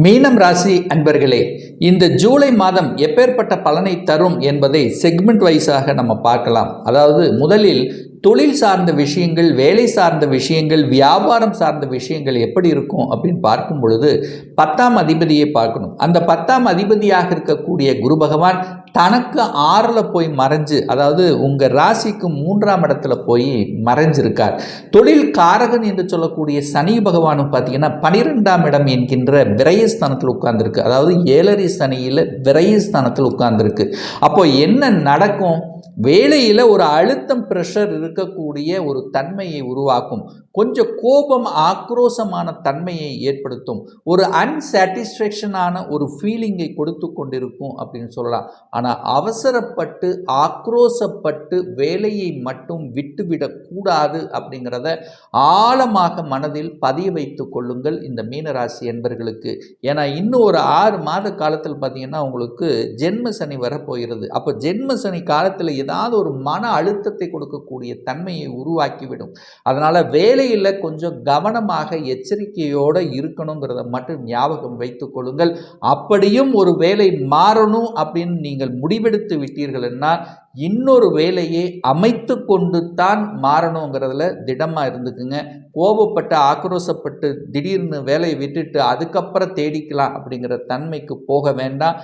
மீனம் ராசி அன்பர்களே இந்த ஜூலை மாதம் எப்பேற்பட்ட பலனை தரும் என்பதை செக்மெண்ட் வைஸாக நம்ம பார்க்கலாம். அதாவது முதலில் தொழில் சார்ந்த விஷயங்கள் வேலை சார்ந்த விஷயங்கள் வியாபாரம் சார்ந்த விஷயங்கள் எப்படி இருக்கும் அப்படின்னு பார்க்கும் பொழுது பத்தாம் அதிபதியை பார்க்கணும். அந்த பத்தாம் அதிபதியாக இருக்கக்கூடிய குரு பகவான் தனக்கு ஆறில் போய் மறைஞ்சு அதாவது உங்கள் ராசிக்கு மூன்றாம் இடத்துல போய் மறைஞ்சிருக்கார். தொழில் காரகன் என்று சொல்லக்கூடிய சனி பகவானும் பார்த்தீங்கன்னா பனிரெண்டாம் இடம் என்கின்ற விரயஸ்தானத்தில் உட்கார்ந்துருக்கு. அதாவது ஏழரை சனியில் விரயஸ்தானத்தில் உட்கார்ந்துருக்கு. அப்போ என்ன நடக்கும்? வேலையில் ஒரு அழுத்தம் ப்ரெஷர் இருக்கக்கூடிய ஒரு தன்மையை உருவாக்கும். கொஞ்சம் கோபம் ஆக்ரோசமான தன்மையை ஏற்படுத்தும். ஒரு அன்சாட்டிஸ்ஃபேக்ஷனான ஒரு ஃபீலிங்கை கொடுத்து கொண்டிருக்கும் அப்படின்னு சொல்லலாம். ஆனால் அவசரப்பட்டு ஆக்ரோசப்பட்டு வேலையை மட்டும் விட்டுவிடக்கூடாது அப்படிங்கிறத ஆழமாக மனதில் பதிய வைத்து கொள்ளுங்கள் இந்த மீனராசி என்பர்களுக்கு. ஏன்னா இன்னும் ஒரு ஆறு மாத காலத்தில் பார்த்தீங்கன்னா உங்களுக்கு ஜென்ம சனி வரப்போகிறது. அப்போ ஜென்ம சனி காலத்தில் ஏதாவது ஒரு மன அழுத்தத்தை கொடுக்கக்கூடிய தன்மையை உருவாக்கிவிடும். அதனால் வேலையில் கொஞ்சம் கவனமாக எச்சரிக்கையோடு இருக்கணுங்கிறத மட்டும் ஞாபகம் வைத்து கொள்ளுங்கள். அப்படியும் ஒரு வேலை மாறணும் அப்படின்னு நீங்கள் முடிவெடுத்து விட்டீர்கள்னா இன்னொரு வேலையை அமைத்து கொண்டு தான் மாறணுங்கிறதுல திடமாக இருந்துக்குங்க. கோபப்பட்டு ஆக்ரோசப்பட்டு திடீர்னு வேலையை விட்டுட்டு அதுக்கப்புறம் தேடிக்கலாம் அப்படிங்கிற தன்மைக்கு போக வேண்டாம்.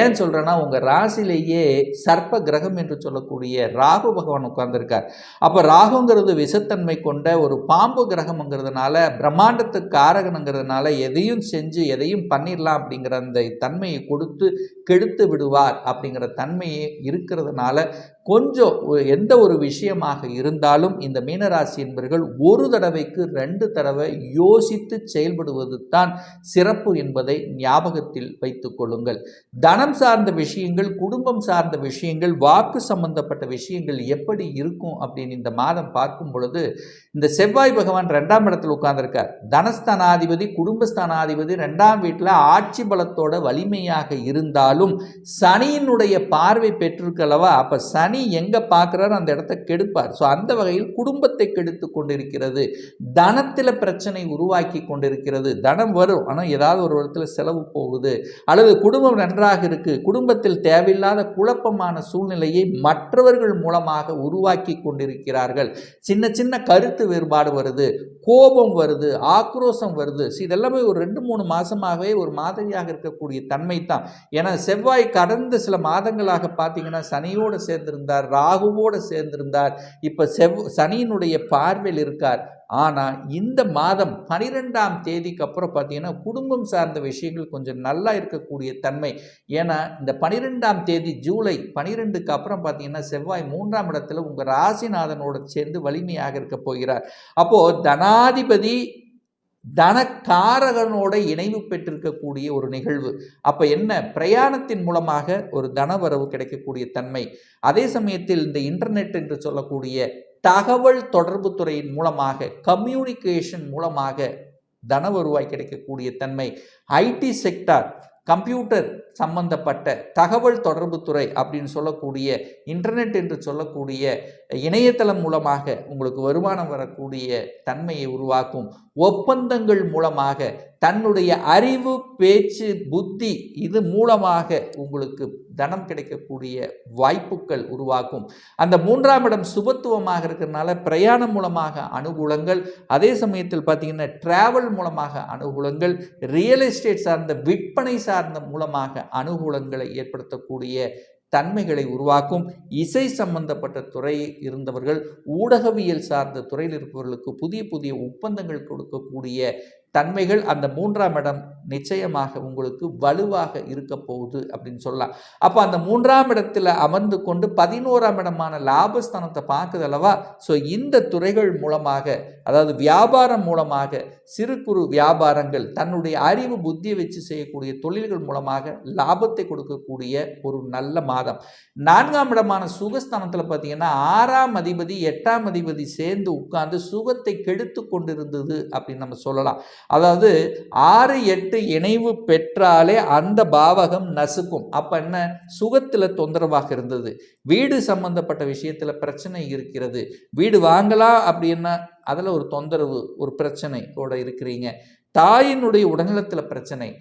ஏன் சொல்கிறேன்னா உங்கள் ராசிலேயே சர்ப்ப கிரகம் என்று சொல்லக்கூடிய ராகு பகவான் உட்கார்ந்துருக்கார். அப்போ ராகுங்கிறது விஷத்தன்மை கொண்ட ஒரு பாம்பு கிரகம்ங்கிறதுனால பிரம்மாண்டத்துக்கு காரகனுங்கிறதுனால எதையும் செஞ்சு எதையும் பண்ணிடலாம் அப்படிங்கிற அந்த தன்மையை கொடுத்து கெடுத்து விடுவார் அப்படிங்கிற தன்மையே இருக்கிறதுனால Yes. கொஞ்சம் எந்த ஒரு விஷயமாக இருந்தாலும் இந்த மீனராசி என்பர்கள் ஒரு தடவைக்கு ரெண்டு தடவை யோசித்து செயல்படுவது தான் சிறப்பு என்பதை ஞாபகத்தில் வைத்து கொள்ளுங்கள். தனம் சார்ந்த விஷயங்கள் குடும்பம் சார்ந்த விஷயங்கள் வாக்கு சம்பந்தப்பட்ட விஷயங்கள் எப்படி இருக்கும் அப்படின்னு இந்த மாதம் பார்க்கும் பொழுது இந்த செவ்வாய் பகவான் ரெண்டாம் இடத்தில் உட்கார்ந்துருக்கார். தனஸ்தானாதிபதி குடும்பஸ்தானாதிபதி ரெண்டாம் வீட்டில் ஆட்சி பலத்தோட வலிமையாக இருந்தாலும் சனியினுடைய பார்வை பெற்றிருக்கலவா அப்போ சனி எங்கே பார்க்குறாரோ அந்த இடத்த கெடுப்பார். ஸோ அந்த வகையில் குடும்பத்தை கெடுத்து கொண்டிருக்கிறது. தனத்தில் பிரச்சனை உருவாக்கி கொண்டிருக்கிறது. தனம் வரும். ஆனால் ஏதாவது ஒரு இடத்துல செலவு போகுது. அல்லது குடும்பம் நன்றாக இருக்குது குடும்பத்தில் தேவையில்லாத குழப்பமான சூழ்நிலையை மற்றவர்கள் மூலமாக உருவாக்கி கொண்டிருக்கிறார்கள். சின்ன சின்ன கருத்து வேறுபாடு வருது. கோபம் வருது. ஆக்ரோஷம் வருது. ஸோ இதெல்லாமே ஒரு ரெண்டு மூணு மாதமாகவே ஒரு மாதிரியாக இருக்கக்கூடிய தன்மை தான் ஏன்னா செவ்வாய் கடந்த சில மாதங்களாக பார்த்தீங்கன்னா சனியோடு சேர்ந்திருந்தார் ராகுவோடு சேர்ந்திருந்தார். இப்போ செவ் சனியினுடைய பார்வையில் இருக்கார். ஆனால் இந்த மாதம் பனிரெண்டாம் தேதிக்கு அப்புறம் பார்த்தீங்கன்னா குடும்பம் சார்ந்த விஷயங்கள் கொஞ்சம் நல்லா இருக்கக்கூடிய தன்மை. ஏன்னா இந்த பனிரெண்டாம் தேதி ஜூலை பனிரெண்டுக்கு அப்புறம் பார்த்தீங்கன்னா செவ்வாய் மூன்றாம் இடத்துல உங்கள் ராசிநாதனோடு சேர்ந்து வலிமையாக இருக்க போகிறார். அப்போது தனாதிபதி தனக்காரகனோட இணைவு பெற்றிருக்கக்கூடிய ஒரு நிகழ்வு. அப்போ என்ன? பிரயாணத்தின் மூலமாக ஒரு தனவரவு கிடைக்கக்கூடிய தன்மை. அதே சமயத்தில் இந்த இன்டர்நெட் என்று சொல்லக்கூடிய தகவல் தொடர்பு துறையின் மூலமாக கம்யூனிகேஷன் மூலமாக தன வருவாய் கிடைக்கக்கூடிய தன்மை. ஐடி செக்டார் கம்ப்யூட்டர் சம்பந்தப்பட்ட தகவல் தொடர்பு துறை அப்படின்னு சொல்லக்கூடிய இன்டர்நெட் என்று சொல்லக்கூடிய இணையதளம் மூலமாக உங்களுக்கு வருமானம் வரக்கூடிய தன்மையை உருவாக்கும் ஒப்பந்தங்கள் மூலமாக தன்னுடைய அறிவு பேச்சு புத்தி இது மூலமாக உங்களுக்கு தனம் கிடைக்கக்கூடிய வாய்ப்புகள் உருவாக்கும். அந்த மூன்றாம் இடம் சுபத்துவமாக இருக்கிறதுனால பிரயாணம் மூலமாக அனுகூலங்கள் அதே சமயத்தில் பார்த்தீங்கன்னா டிராவல் மூலமாக அனுகூலங்கள் ரியல் எஸ்டேட் சார்ந்த விற்பனை சார்ந்த மூலமாக அனுகூலங்களை ஏற்படுத்தக்கூடிய தன்மைகளை உருவாக்கும் இசை சம்பந்தப்பட்ட துறை இருந்தவர்கள் ஊடகவியல் சார்ந்த துறையில் இருப்பவர்களுக்கு புதிய புதிய ஒப்பந்தங்கள் கொடுக்கக்கூடிய தன்மைகள் அந்த மூன்றாம் இடம் நிச்சயமாக உங்களுக்கு வலுவாக இருக்க போகுது அப்படின்னு சொல்லலாம். அப்போ அந்த மூன்றாம் இடத்துல அமர்ந்து கொண்டு பதினோராம் இடமான லாபஸ்தானத்தை பார்க்குது அல்லவா? ஸோ இந்த துறைகள் மூலமாக அதாவது வியாபாரம் மூலமாக சிறு குறு வியாபாரங்கள் தன்னுடைய அறிவு புத்தியை வச்சு செய்யக்கூடிய தொழில்கள் மூலமாக லாபத்தை கொடுக்கக்கூடிய ஒரு நல்ல மாதம். நான்காம் இடமான சுகஸ்தானத்தில் பார்த்தீங்கன்னா ஆறாம் அதிபதி எட்டாம் அதிபதி சேர்ந்து உட்கார்ந்து சுகத்தை கெடுத்து கொண்டிருந்தது அப்படின்னு நம்ம சொல்லலாம். அதாவது ஆறு எட்டு இணைவு பெற்றாலே அந்த பாவகம் நசுக்கும். அப்போ என்ன? சுகத்தில் தொந்தரவாக இருந்தது. வீடு சம்பந்தப்பட்ட விஷயத்தில் பிரச்சனை இருக்கிறது. வீடு வாங்கலாம் அப்படின்னா அதில் ஒரு தொந்தரவு ஒரு பிரச்சனையோட இருக்கிறீங்க. தாயினுடைய உடல்நலத்தில் பிரச்சனை.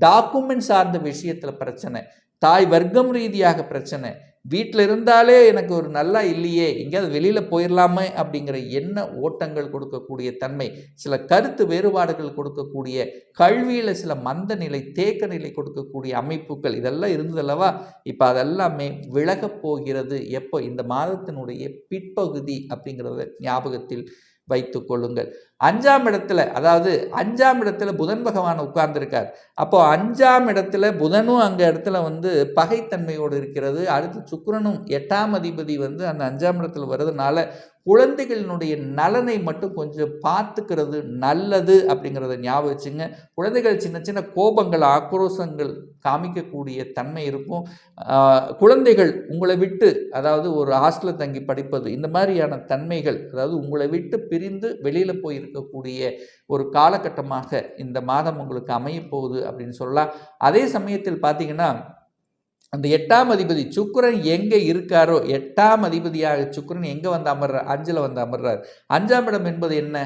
டாக்குமெண்ட் சார்ந்த விஷயத்தில் பிரச்சனை. தாய் வர்க்கம் ரீதியாக பிரச்சனை. வீட்டில் இருந்தாலே எனக்கு ஒரு நல்லா இல்லையே எங்கேயாவது வெளியில் போயிடலாமே அப்படிங்கிற என்ன ஓட்டங்கள் கொடுக்கக்கூடிய தன்மை சில கருத்து வேறுபாடுகள் கொடுக்கக்கூடிய கல்வியில் சில மந்த நிலை தேக்க நிலை கொடுக்கக்கூடிய அமைப்புகள் இதெல்லாம் இருந்ததல்லவா இப்போ அதெல்லாமே விலகப் போகிறது. எப்போ? இந்த மாதத்தினுடைய பிற்பகுதி அப்படிங்கிறத ஞாபகத்தில் வைத்து கொள்ளுங்கள். அஞ்சாம் இடத்துல அதாவது அஞ்சாம் இடத்துல புதன் பகவான் உட்கார்ந்துருக்கார். அப்போ அஞ்சாம் இடத்துல புதனும் அங்கே இடத்துல வந்து பகைத்தன்மையோடு இருக்கிறது. அடுத்து சுக்கரனும் எட்டாம் அதிபதி வந்து அந்த அஞ்சாம் இடத்துல வர்றதுனால குழந்தைகளினுடைய நலனை மட்டும் கொஞ்சம் பார்த்துக்கிறது நல்லது அப்படிங்கிறத ஞாபகம் வச்சுங்க. குழந்தைகள் சின்ன சின்ன கோபங்கள் ஆக்ரோஷங்கள் காமிக்கக்கூடிய தன்மை இருக்கும். குழந்தைகள் உங்களை விட்டு அதாவது ஒரு ஹாஸ்டலில் தங்கி படிப்பது இந்த மாதிரியான தன்மைகள் அதாவது உங்களை விட்டு பிரிந்து வெளியில் போய் இருக்கக்கூடிய ஒரு காலகட்டமாக இந்த மாதம் உங்களுக்கு அமையப்போகுது அப்படின்னு சொல்லலாம். அதே சமயத்தில் பார்த்தீங்கன்னா அந்த எட்டாம் அதிபதி சுக்கரன் எங்கே இருக்காரோ எட்டாம் அதிபதியாக சுக்கிரன் எங்கே வந்து அமர்றார் அஞ்சில் வந்து அமர்றார். அஞ்சாம் இடம் என்பது என்ன?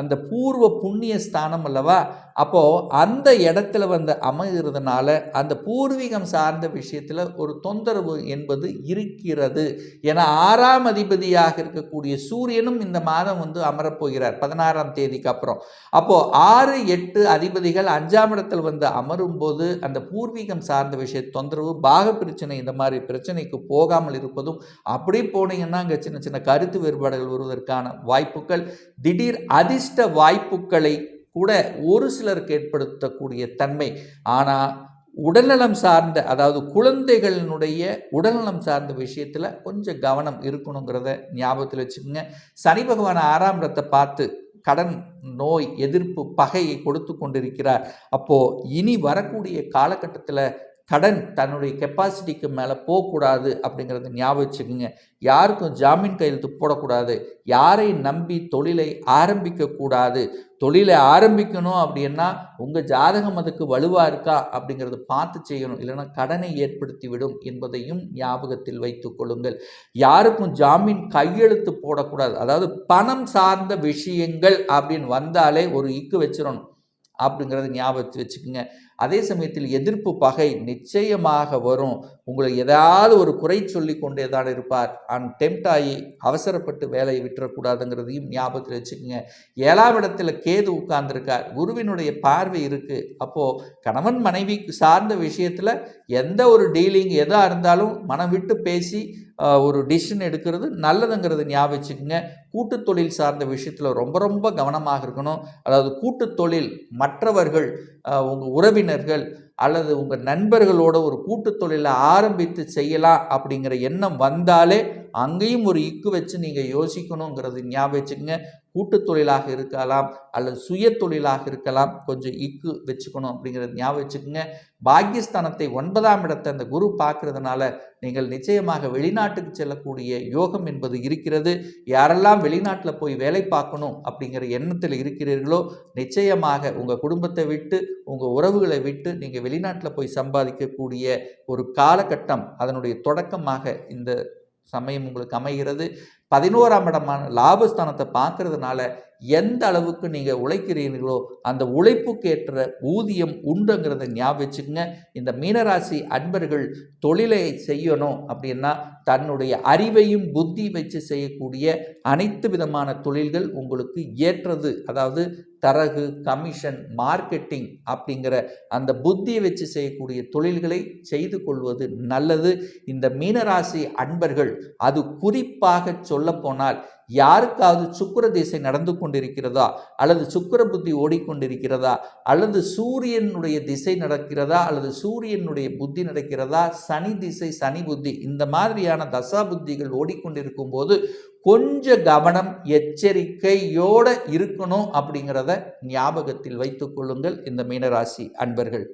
அந்த பூர்வ புண்ணிய ஸ்தானம் அல்லவா? அப்போது அந்த இடத்துல வந்து அமைகிறதுனால அந்த பூர்வீகம் சார்ந்த விஷயத்தில் ஒரு தொந்தரவு என்பது இருக்கிறது. ஏன்னா ஆறாம் அதிபதியாக இருக்கக்கூடிய சூரியனும் இந்த மாதம் வந்து அமரப்போகிறார் பதினாறாம் தேதிக்கு அப்புறம். அப்போது ஆறு எட்டு அதிபதிகள் அஞ்சாம் இடத்தில் வந்து அமரும் போது அந்த பூர்வீகம் சார்ந்த விஷய தொந்தரவு பாக பிரச்சனை இந்த மாதிரி பிரச்சனைக்கு போகாமல் இருப்பதும் அப்படி போனீங்கன்னா அங்கே சின்ன சின்ன கருத்து வேறுபாடுகள் வருவதற்கான வாய்ப்புகள் திடீர் அதிர்ஷ்ட வாய்ப்புகளை கூட ஒரு சிலருக்கு ஏற்படுத்தக்கூடிய தன்மை. ஆனால் உடல்நலம் சார்ந்த அதாவது குழந்தைகளினுடைய உடல்நலம் சார்ந்த விஷயத்தில் கொஞ்சம் கவனம் இருக்கணுங்கிறத ஞாபகத்தில் வச்சுக்கோங்க. சனி பகவான் ஆறாம் இடத்தை பார்த்து கடன் நோய் எதிர்ப்பு பகையை கொடுத்து கொண்டிருக்கிறார். அப்போது இனி வரக்கூடிய காலகட்டத்தில் கடன் தன்னுடைய கெப்பாசிட்டிக்கு மேலே போகக்கூடாது அப்படிங்கிறத ஞாபகம் வச்சுக்கோங்க. யாருக்கும் ஜாமீன் கையெழுத்து போடக்கூடாது. யாரை நம்பி தொழிலை ஆரம்பிக்கக்கூடாது. தொழிலை ஆரம்பிக்கணும் அப்படின்னா உங்கள் ஜாதகம் அதுக்கு வலுவாக இருக்கா அப்படிங்கிறத பார்த்து செய்யணும். இல்லைன்னா கடனை ஏற்படுத்தி விடும் என்பதையும் ஞாபகத்தில் வைத்து கொள்ளுங்கள். யாருக்கும் ஜாமீன் கையெழுத்து போடக்கூடாது. அதாவது பணம் சார்ந்த விஷயங்கள் அப்படின்னு வந்தாலே ஒரு இக்கு வச்சிடணும் அப்படிங்கிறத ஞாபகத்து வச்சுக்கோங்க. அதே சமயத்தில் எதிர்ப்பு பகை நிச்சயமாக வரும். உங்களை ஏதாவது ஒரு குறை சொல்லி கொண்டே தான் இருப்பார். அண்ட் டெம்ட் ஆகி அவசரப்பட்டு வேலையை விட்டுறக்கூடாதுங்கிறதையும் ஞாபகத்தில் வச்சுக்கோங்க. ஏழாம் இடத்துல கேது உட்கார்ந்துருக்கார். குருவினுடைய பார்வை இருக்குது அப்போது கணவன் மனைவி சார்ந்த விஷயத்தில் எந்த ஒரு டீலிங் எதாக இருந்தாலும் மனம் விட்டு பேசி ஒரு டிசிஷன் எடுக்கிறது நல்லதுங்கிறது ஞாபகம் வச்சுக்கோங்க. கூட்டுத் தொழில் சார்ந்த விஷயத்தில் ரொம்ப ரொம்ப கவனமாக இருக்கணும். அதாவது கூட்டுத் தொழில் மற்றவர்கள் உங்கள் உறவினர்கள் அல்லது உங்கள் நண்பர்களோட ஒரு கூட்டுத் தொழிலை ஆரம்பித்து செய்யலாம் அப்படிங்கிற எண்ணம் வந்தாலே அங்கேயும் ஒரு இக்கு வச்சு நீங்கள் யோசிக்கணுங்கிறது ஞாபகம் வச்சுக்கோங்க. கூட்டுத் தொழிலாக இருக்கலாம் அல்லது சுய தொழிலாக இருக்கலாம் கொஞ்சம் இக்கு வச்சுக்கணும் அப்படிங்கிறது ஞாபகம் வச்சுக்கோங்க. பாக்கியஸ்தானத்தை ஒன்பதாம் இடத்தை அந்த குரு பார்க்கறதுனால நீங்கள் நிச்சயமாக வெளிநாட்டுக்கு செல்லக்கூடிய யோகம் என்பது இருக்கிறது. யாரெல்லாம் வெளிநாட்டில் போய் வேலை பார்க்கணும் அப்படிங்கிற எண்ணத்தில் இருக்கிறீர்களோ நிச்சயமாக உங்கள் குடும்பத்தை விட்டு உங்கள் உறவுகளை விட்டு நீங்கள் வெளிநாட்டில் போய் சம்பாதிக்கக்கூடிய ஒரு காலகட்டம் அதனுடைய தொடக்கமாக இந்த சமயம் உங்களுக்கு அமைகிறது. பதினோராம் இடமான லாபஸ்தானத்தை பார்க்கறதுனால எந்த அளவுக்கு நீங்கள் உழைக்கிறீர்களோ அந்த உழைப்புக்கேற்ற ஊதியம் உண்டுங்கிறத ஞாபகம் வச்சுக்கோங்க. இந்த மீனராசி அன்பர்கள் தொழிலை செய்யணும் அப்படின்னா தன்னுடைய அறிவையும் புத்தி வச்சு செய்யக்கூடிய அனைத்து விதமான தொழில்கள் உங்களுக்கு ஏற்றது. அதாவது தரகு கமிஷன் மார்க்கெட்டிங் அப்படிங்கிற அந்த புத்தியை வச்சு செய்யக்கூடிய தொழில்களை செய்து கொள்வது நல்லது. இந்த மீனராசி அன்பர்கள் அது குறிப்பாக சொல்லப்போனால் யாருக்காவது சுக்கிர திசை நடந்து கொண்டிருக்கிறதா? அல்லது சுக்கிர புத்தி ஓடிக்கொண்டிருக்கிறதா? அல்லது சூரியனுடைய திசை நடக்கிறதா? அல்லது சூரியனுடைய புத்தி நடக்கிறதா? சனி திசை சனி புத்தி இந்த மாதிரியான தசா புத்திகள் ஓடிக்கொண்டிருக்கும் போது கொஞ்சம் கவனம் எச்சரிக்கையோடு இருக்கணும் அப்படிங்கிறத ஞாபகத்தில் வைத்துக்கொள்ளுங்கள் இந்த மீனராசி அன்பர்கள்.